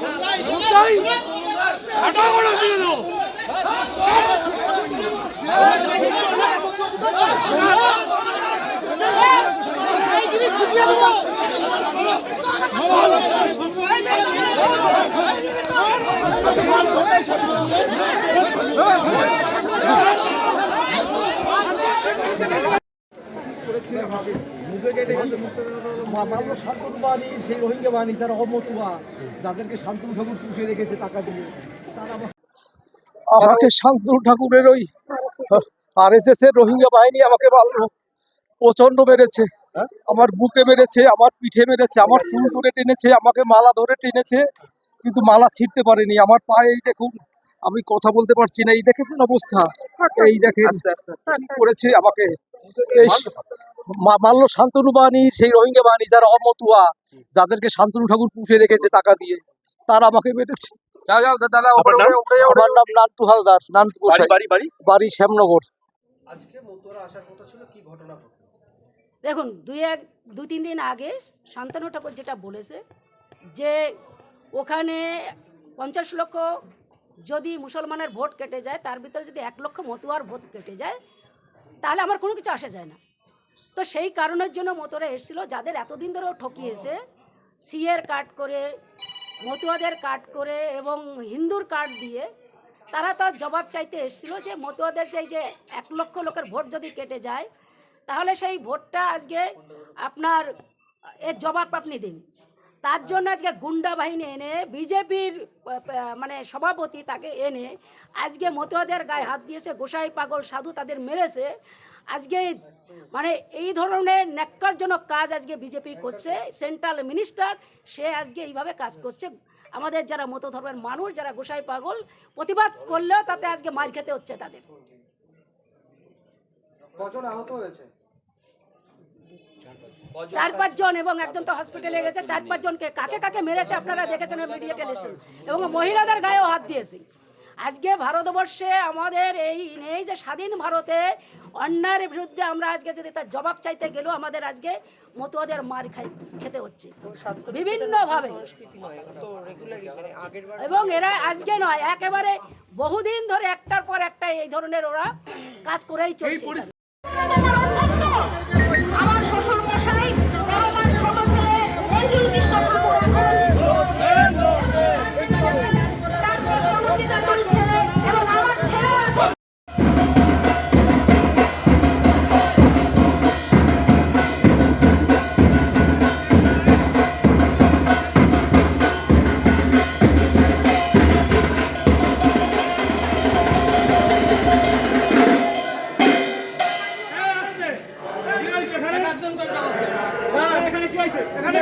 ঢুকাই ঢুকাই। মাল্য শান্তনু বাহিনী সেই রোহিঙ্গা বাহিনী যারা অমতুয়া যাদেরকে শান্তনু ঠাকুর পুষে রেখেছে টাকা দিয়ে তারা আমাকে শান্তনু ঠাকুরের ওই আর এস এস এর রোহিঙ্গা বাহিনী আমাকে মারলো প্রচণ্ড মেরেছে। আমার বুকে মেরেছে আমার পিঠে মেরেছে আমার চুল ধরে টেনেছে আমাকে মালা ধরে টেনেছে কিন্তু মালা ছিঁড়তে পারেনি। আমার পায়ে এই দেখুন আমি কথা বলতে পারছি না এই দেখেছেন অবস্থা? এই দেখেন করেছে আমাকে? মাল্য শান্তনু বাহিনী সেই রোহিঙ্গা বাহিনী যারা অমতুয়া যাদেরকে শান্তনু ঠাকুর পুষে রেখেছে টাকা দিয়ে তারা আমাকে মেরেছে। আমার নাম নান্টু হালদার নান্টু বাড়ি গোসাই। বাড়ি বাড়ি বাড়ি? শ্যামনগর। আজকে আসার কথা ছিল কি ঘটনা দেখুন দুই এক দু তিন দিন আগে শান্তনু ঠাকুর যেটা বলেছে যে ওখানে পঞ্চাশ লক্ষ যদি মুসলমানের ভোট কেটে যায় তার ভিতরে যদি এক লক্ষ মতুয়ার ভোট কেটে যায় তাহলে আমার কোনো কিছু আসা যায় না। তো সেই কারণের জন্য মতুয়ারা এসেছিল, যাদের এতদিন ধরেও ঠকিয়েছে। সিএর কার্ড করে, মতুয়াদের কার্ড করে এবং হিন্দুর কার্ড দিয়ে তারা তার জবাব চাইতে এসেছিল যে মতুয়াদের যে যে এক লক্ষ লোকের ভোট যদি কেটে যায়, তাহলে সেই ভোটটা আজকে আপনার এর জবাব আপনি দিন। তার জন্য আজকে গুন্ডা বাহিনী এনে, বিজেপির মানে সভাপতি তাকে এনে আজকে মতুয়াদের গায়ে হাত দিয়েছে, গোসাই পাগল সাধু তাদের মেরেছে। আজকে মানে এই ধরনের ন্যাক্কারজনক কাজ আজকে বিজেপি করছে সেন্ট্রাল মিনিস্টার সে আজকে এইভাবে কাজ করছে। আমাদের যারা মতো ধর্মের মানুষ যারা গোসাই পাগল প্রতিবাদ করলেও তাতে আজকে মার খেতে হচ্ছে তাদের। চার পাঁচজন এবং একজন তো হসপিটালে গেছে। চার পাঁচজনকে কাকে কাকে মেরেছে আপনারা দেখেছেন মিডিয়া টেলিস্টন এবং মহিলাদের গায়েও হাত দিয়েছে। আজকে ভারতবর্ষে আমাদের এই নেই যে স্বাধীন ভারতে অন্যায়ের বিরুদ্ধে আমরা আজকে যদি তার জবাব চাইতে গেলেও আমাদের আজকে মতুয়াদের মার খাই খেতে হচ্ছে। বিভিন্নভাবে। এবং এরা আজকে নয় একেবারে বহুদিন ধরে একটার পর একটা এই ধরনের ওরা কাজ করেই চলছে এখানে